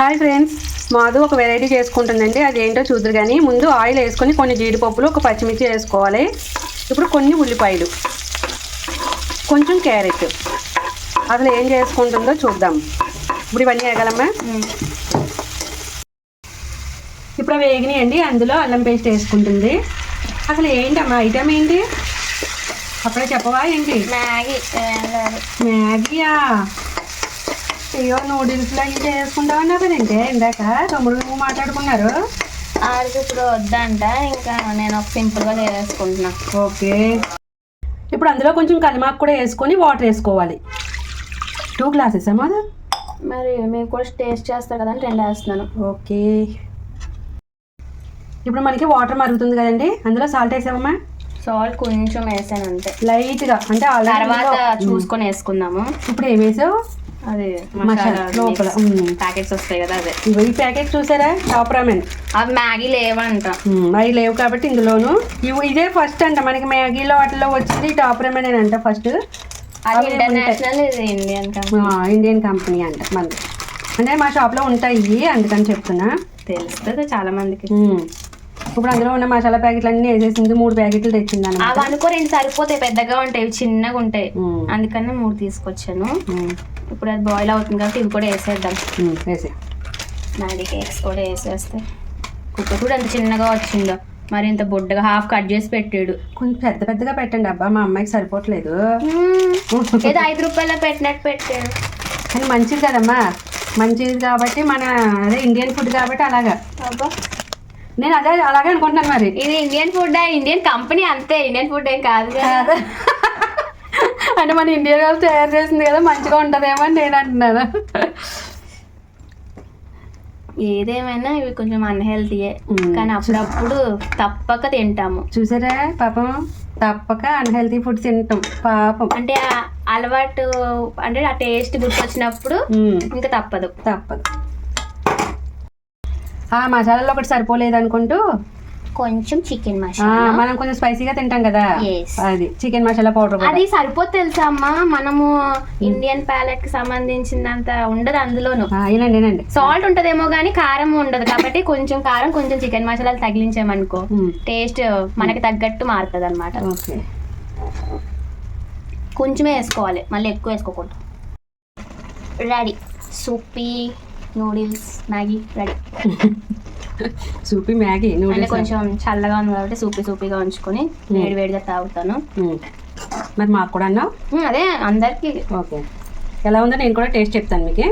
Hi friends Madhu ఒక variety చేసుకుంటుందండి. అది ఏంటో చూద్దరు కానీ ముందు ఆయిల్ వేసుకొని కొన్ని జీడిపప్పులు ఒక పచ్చిమిర్చి వేసుకోవాలి. ఇప్పుడు కొన్ని ఉల్లిపాయలు కొంచెం క్యారెట్. అసలు ఏం చేసుకుంటుందో చూద్దాం. ఇప్పుడు ఇవన్నీ వేయగలమ్మా ఇప్పుడు అవి వేగినాయండి అందులో అల్లం పేస్ట్ వేసుకుంటుంది. అసలు ఏంటమ్మా ఐటమ్ ఏంటి? అప్పుడే చెప్పవా ఏంటి? మ్యాగీ. మ్యాగీయా? అయ్యో నూడిల్స్లో ఇది చేసుకుంటామన్నా కదంటే ఇందాక? తమ్ముడు మాట్లాడుకున్నారు? ఆడికి ఇప్పుడు వద్దంట ఇంకా నేను ఒక సింపుల్గా చేసేసుకుంటున్నా. ఓకే. ఇప్పుడు అందులో కొంచెం కలిమాకు కూడా వేసుకొని వాటర్ వేసుకోవాలి. టూ గ్లాసెస్ అమ్మా మరి మీరు కూడా టేస్ట్ చేస్తారు కదా అని రెండు వేస్తున్నాను. ఓకే. ఇప్పుడు మనకి వాటర్ మరుగుతుంది కదండి అందులో సాల్ట్ వేసామమ్మా సాల్ట్ కొంచెం వేసాను అంతే. లైట్గా అంటే తర్వాత చూసుకొని వేసుకుందాము. ఇప్పుడు ఏం వేసావు? అది లోపల. ప్యాకెట్స్ వస్తాయి కదా అదే. ఇగో ఈ ప్యాకెట్ చూసారా? Top Ramen. అవి మ్యాగీ లేవంట. అవి లేవు కాబట్టి ఇందులోను ఇవి ఇదే ఫస్ట్ అంట. మనకి మ్యాగీలో వాటిలో వచ్చింది టాప్ రెమెన్ అంట ఫస్ట్ ఇండియన్ ఇండియన్ కంపెనీ అంట మనది. అంటే మా షాప్లో ఉంటాయి అందుకని చెప్తున్నా. తెలుస్తుంది చాలా మందికి. ఇప్పుడు అందులో ఉన్న మసాలా ప్యాకెట్లు అన్నీ వేసేసింది మూడు ప్యాకెట్లు తెచ్చింది అవి అనుకో రెండు సరిపోతాయి పెద్దగా ఉంటాయి ఇవి చిన్నగా ఉంటాయి. అందుకని మూడు తీసుకొచ్చాను. ఇప్పుడు అది బాయిల్ అవుతుంది కాబట్టి ఇవి కూడా వేసేద్దాం. వేసే. మ్యాగీ కేక్స్ కూడా వేసేస్తే. కుక్క కూడా ఎంత చిన్నగా వచ్చిందో. మరి ఇంత బొడ్డగా హాఫ్ కట్ చేసి పెట్టాడు. కొంచెం పెద్ద పెద్దగా పెట్టండి అబ్బా మా అమ్మాయికి సరిపోవట్లేదు. ఏదో ఐదు రూపాయల పెట్టినట్టు పెట్టాడు. కానీ మంచిది కదమ్మా. మంచిది కాబట్టి మన అదే ఇండియన్ ఫుడ్ కాబట్టి అలాగా. అబ్బా. నేను అదే అలాగే అనుకుంటున్నాను మరి. ఇది ఇండియన్ ఫుడ్ ఇండియన్ కంపెనీ అంతే. ఇండియన్ ఫుడ్ ఏం కాదు కదా. అంటే మన ఇండియా వాళ్ళు తయారు చేసింది కదా మంచిగా ఉంటుందేమో అని నేను అంటున్నాను. ఏదేమైనా ఇవి కొంచెం అన్హెల్తీయే. కానీ అప్పుడప్పుడు తప్పక తింటాము. చూసారా? పాపం తప్పక అన్హెల్తీ ఫుడ్ తింటాం. పాపం. అంటే అలవాటు అంటే ఆ టేస్ట్ గుర్తొచ్చినప్పుడు ఇంకా తప్పదు. తప్పదు. ఆ మసాలాలో ఒకటి సరిపోలేదు అనుకుంటూ కొంచెం చికెన్ మసాలా మనం కొంచెం స్పైసీగా తింటాం కదా. అది చికెన్ మసాలా పౌడర్ అది సరిపోతే తెలుసా అమ్మా? మనము ఇండియన్ ప్యాలెట్కి సంబంధించినంత ఉండదు అందులోను. సాల్ట్ ఉంటదేమో కానీ కారం ఉండదు. కాబట్టి కొంచెం కారం కొంచెం చికెన్ మసాలాలు తగిలించామనుకో టేస్ట్ మనకి తగ్గట్టు మారుతుంది అనమాట కొంచెమే వేసుకోవాలి. మళ్ళీ ఎక్కువ వేసుకోకూడదు. Ready soupy noodles Maggi ready soupy Maggi అంటే నూడిల్స్ కొంచెం చల్లగా ఉంది కాబట్టి సూపీ సూపీగా ఉంచుకొని వేడి వేడిగా తాగుతాను. మరి మాకు కూడా అన్నావు? ఉమ్, అదే అందరికి. ఓకే. ఎలా ఉందో నేను కూడా టేస్ట్ చెప్తాను మీకు.